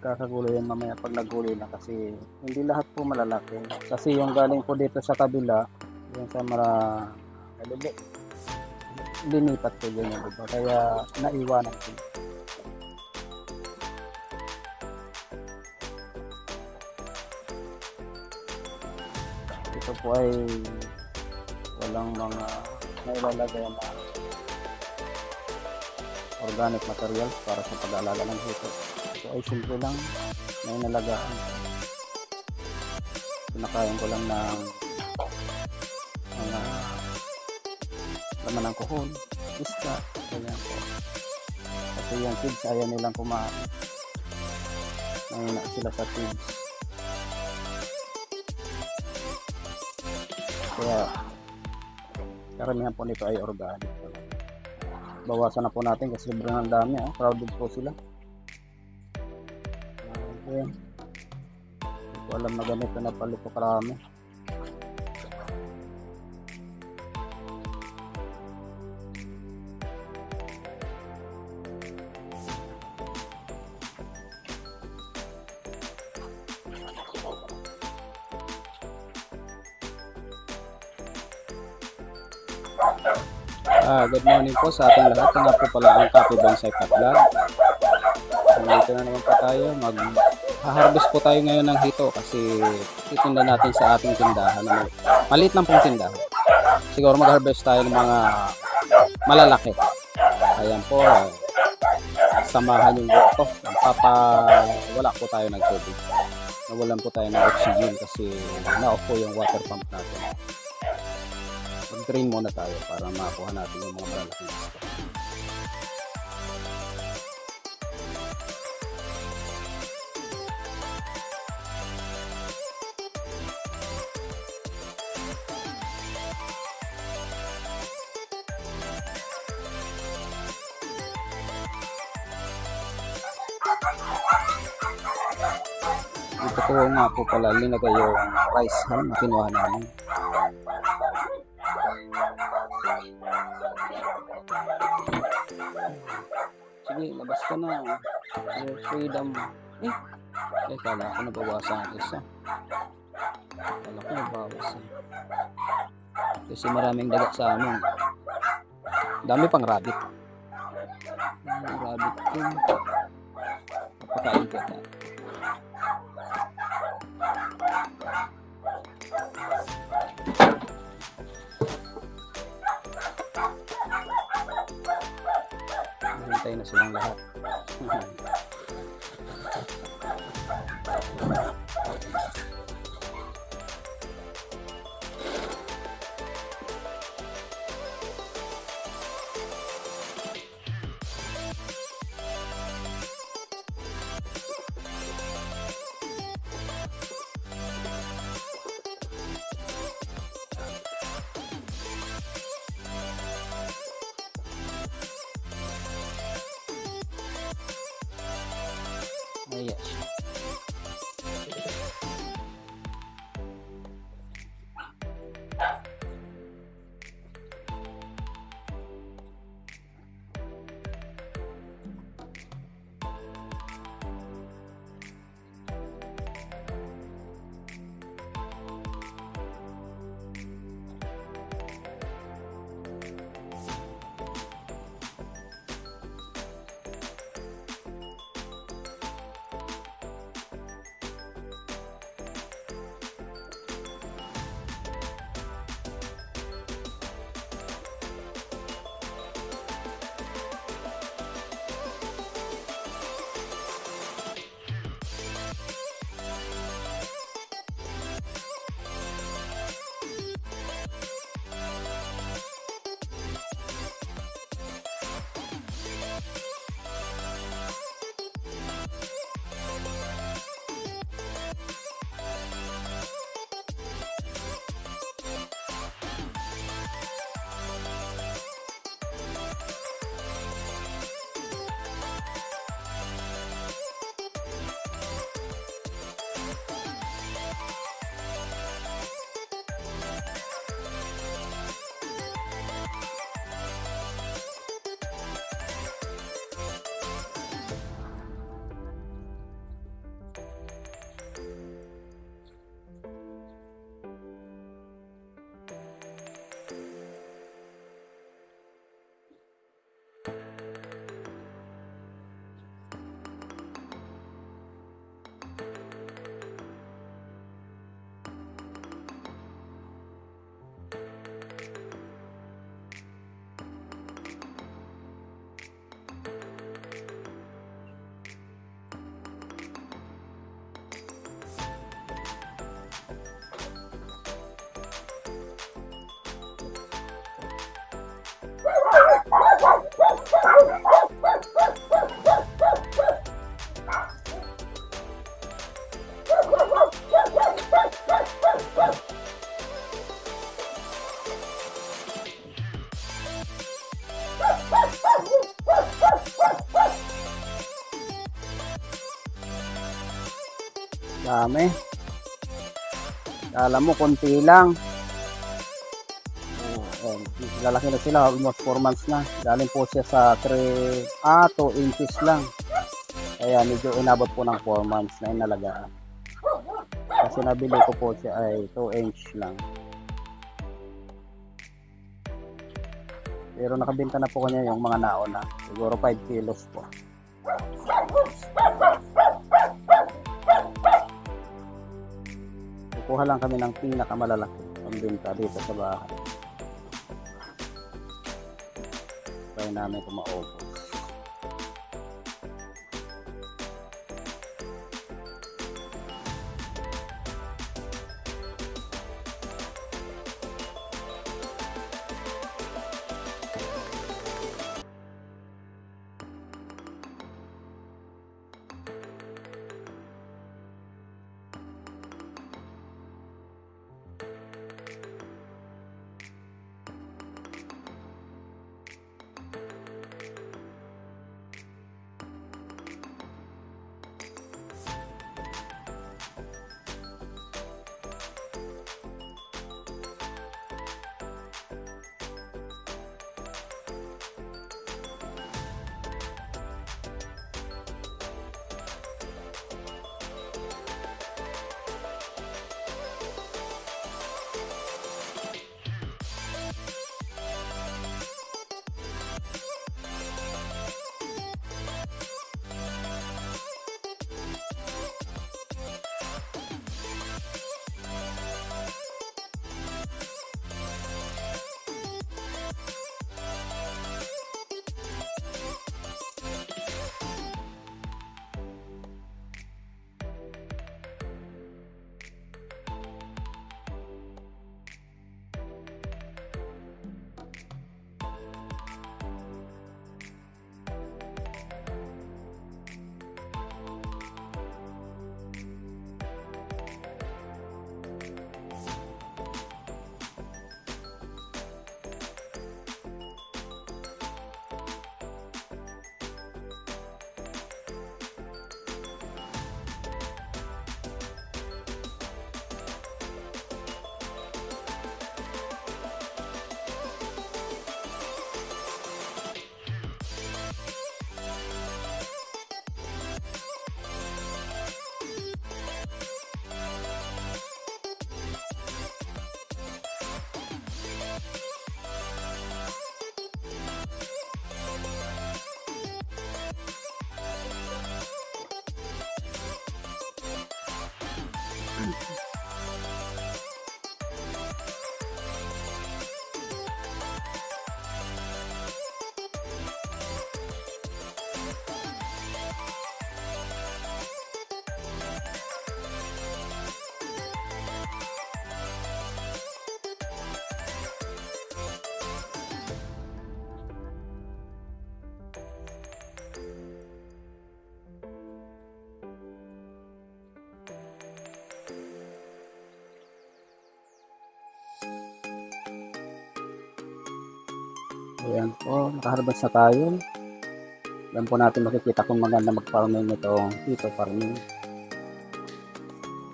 magkakagulo yan mamaya pag nagulo na kasi hindi lahat po malalaki. Kasi yung galing po dito sa kabila, yung sa mara kalili, linipat po yun yung iba. Kaya naiwanan ko. Ito po ay walang mga nailalagay na organic materials para sa pag-aalaga ng hito. Ay simple lang may nalagaan. Pinakain ko lang ng mga laman ng kuhon, iska, ganyan po. Kasi yung kids ayaw nilang kumain. Nangina sila sa kids. Kaya karamihan po nito ay organic. Bawasan na po natin kasi sobrang ang dami. Oh. Crowded po sila. Okay. Hindi ko alam na ganito na pala ito karami. Ah, good morning po sa ating lahat. Ito po pala ang Copy Bonsai Vlog. Nandito na naman po tayo. Mag harvest po tayo ngayon ng hito kasi titinda natin sa ating tindahan. na mali- Maliit lang pong tindahan. Siguro mag-harvest tayo ng mga malalaki. Ayan po. Samahan yung buo. Papa, wala po tayo ng tubig. Nawalan po tayo ng oxygen kasi na-off po yung water pump natin mag-drain muna tayo para makuha natin yung mga malalaking isda. Dito ko nga po pala linagay yung rice ham na kinuha namin. Sige, labas ka na. Your freedom. Eh, eh kala ko nabawasan ang isa. Kala ko nabawasan. Kasi maraming dagat sa amin. Dami pang rabbit. Ang rabbit ko. Papakain ko ta. Hintay na silang lahat. Ayan siya. Dami. Kala mo, konti lang. Oh, lalaki na sila, almost 4 months na. Galing po siya sa 3, ah, 2 inches lang. Kaya medyo inabot po ng 4 months na inalagaan. Kasi nabili ko po siya ay 2 inch lang. Pero nakabenta na po kanya yung mga naona. Siguro 5 kilos po. Kukuha lang kami ng pinakamalalaki pambenta dito sa bahay. Try namin kung maubos. Ayan po, nakaharvest na tayo. Yan po natin makikita kung maganda mag-farming itong dito farming.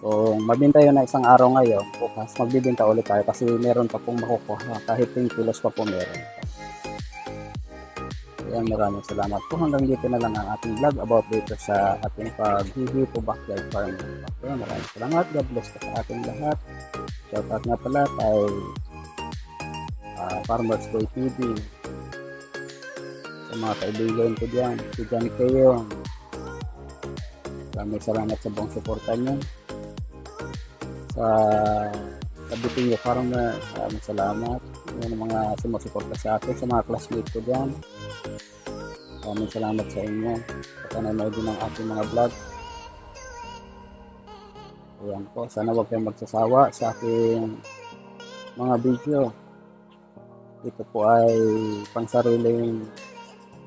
Kung mabinta yun na isang araw ngayon, bukas magbibinta ulit tayo kasi meron pa pong makukuha kahit 10 kilos pa po meron. Ayan, maraming salamat po. Hanggang dito na lang ang ating vlog about dito sa ating paghihi po backyard farming. Ayan, maraming salamat. God bless po sa ating lahat. Shout out nga pala kay ah, Farmers Boy TV sa mga kaibigan ko dyan, si John Keyong. Maraming salamat sa buong suporta niyo. Sa kabiting niyo farmer, maraming salamat. Yan ang mga sumusuporta sa akin, sa mga classmates ko dyan. Maraming salamat sa inyo. Sa panonood ng ating mga vlog. Ayan po, sana huwag kayong magsasawa sa aking mga video. Ito po ay pangsariling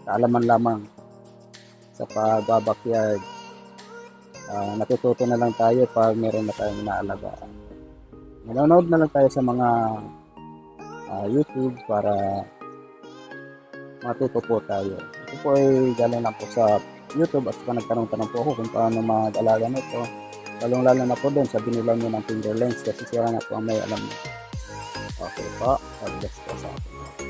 kaalaman lamang sa pagbabakyard. Uh, natututo na lang tayo pag meron na tayong inaalagaan. Manonood na lang tayo sa mga ah, YouTube para matuto po tayo. Ito po ay galing lang po sa YouTube at pa nagtanong-tanong po ako kung paano mag-alaga nito. Lalong lalo na po doon sa binila nyo ng finger lens kasi sila na po ang may alam nyo. Okay po. God bless po sa atin.